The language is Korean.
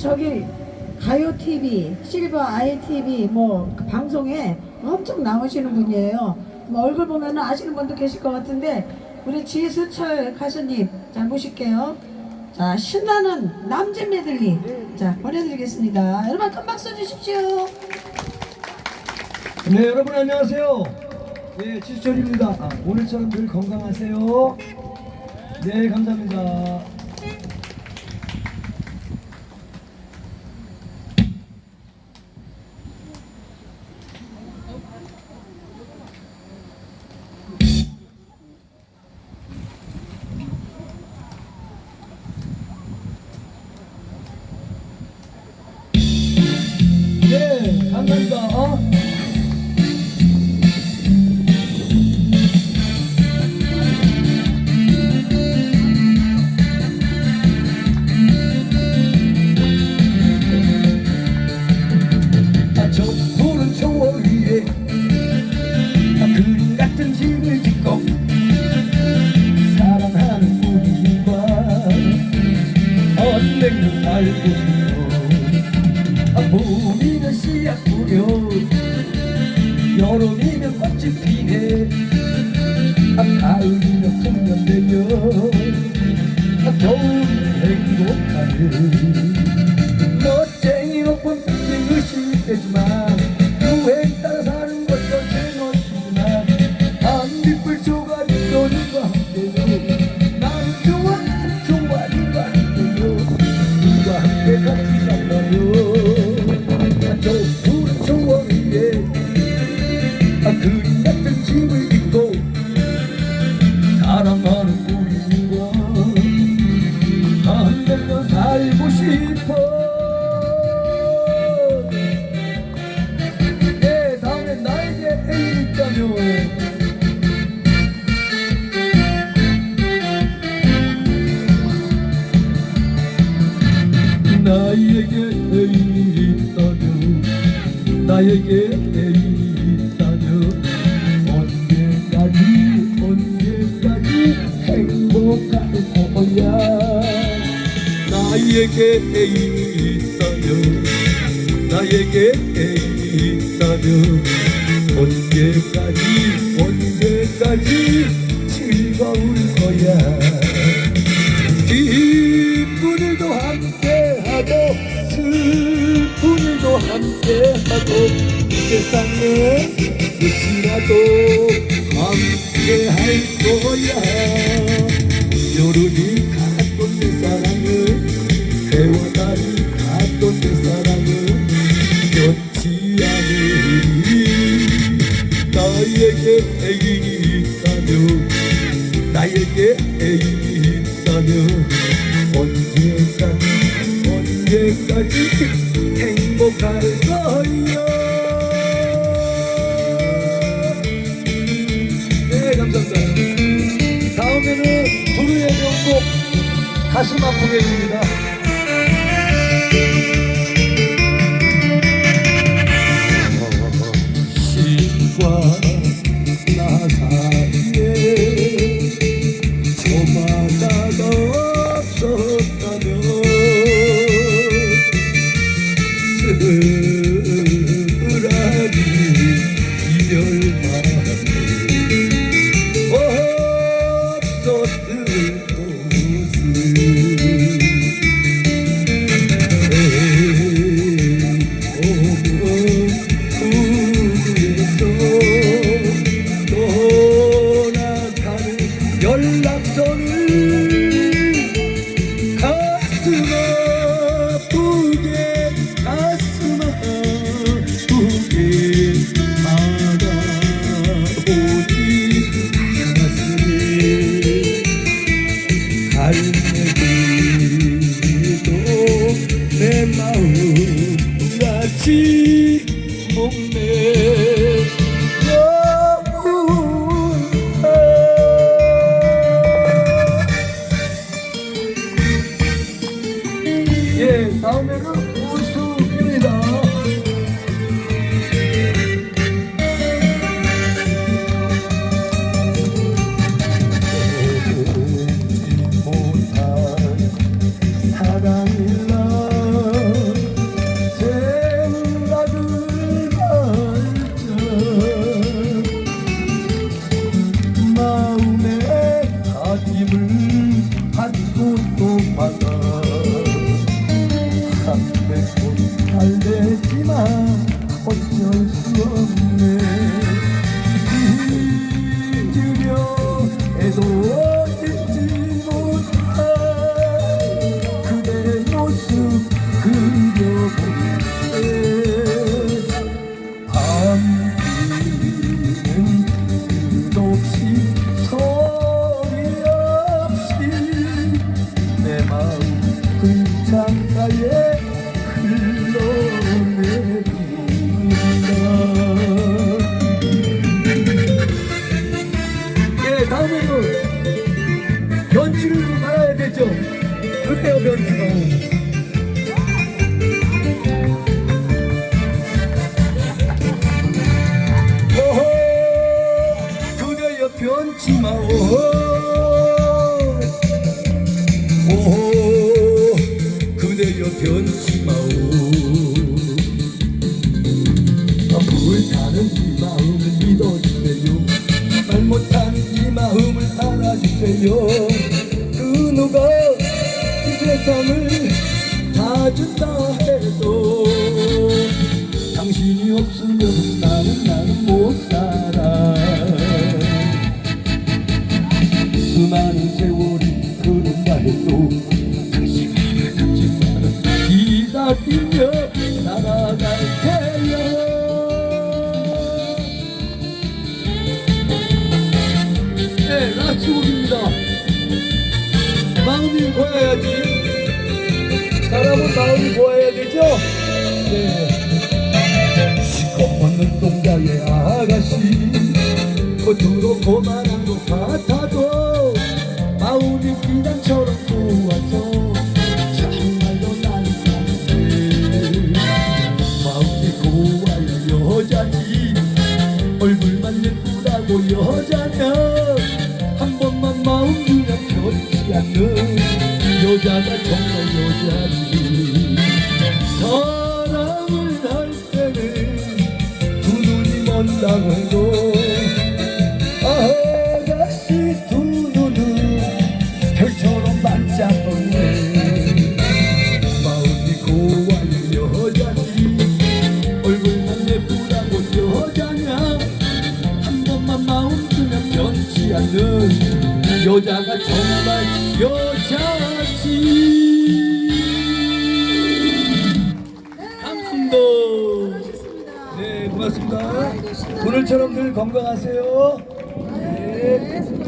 저기 가요 TV, 실버 아이 TV 뭐그 방송에 엄청 나오시는 분이에요. 뭐 얼굴 보면 아시는 분도 계실 것 같은데 우리 지수철 가수님 자 모실게요. 자 신나는 남진 메들리 자 보내드리겠습니다. 여러분 큰 박수 주십시오. 네 여러분 안녕하세요 네 지수철입니다 아, 오늘처럼 늘 건강하세요 네 감사합니다 네 여름이면 꽃이 피네 아, 가을이면 풍년되며 아, 겨울이 행복하네 I could. 나에게 애인이 있다면 나에게 애인이 있다면 언제까지 언제까지 즐거울 거야? 기쁜 일도 함께하고 슬픈 일도 함께하고 이 세상에 끝이라도 함께할 거야? 여름이 나에게 애인이 있다면 나에게 애인이 있다면 언제까지 언제까지 행복할 거야? 네 감사합니다. 다음에는 부르의 명곡 가슴 아프게 입니다 연락선을 가슴 아프게 가슴 아프게 바라보니. 가슴에 갈매기도 내 마음 같이 다음에는 우승입니다. 마음에 가슴을 한곳도 받아 나 어쩔 수 없네. 잊으려 해도 잊지 못한 그대의 모습 그려보네 밤비는 끝없이 소리 없이 내 마음 그 창가에 그대여 변치 마오 아, 불타는 이 마음을 믿어주세요. 말 못하는 이 마음을 알아주세요. 그 누가 이 세상을 다 준다 해도 당신이 없으면 나 살아갈게요. 네 라스곡입니다. 마음이 고야야지. 사람은 마음이 고야야 되죠? 네. 시커먼 눈동자의 아가씨 겉으로 고만 자지 사랑을 할 때는 두 눈이 먼다고 해도 아가씨 두 눈은 별처럼 반짝거리네 마음이 고와요 여자지 얼굴만 예쁘다고 여자냐 한 번만 마음 주면 변치 않는 여자가 정말 여자 고맙습니다. 오늘처럼 늘 건강하세요. 네.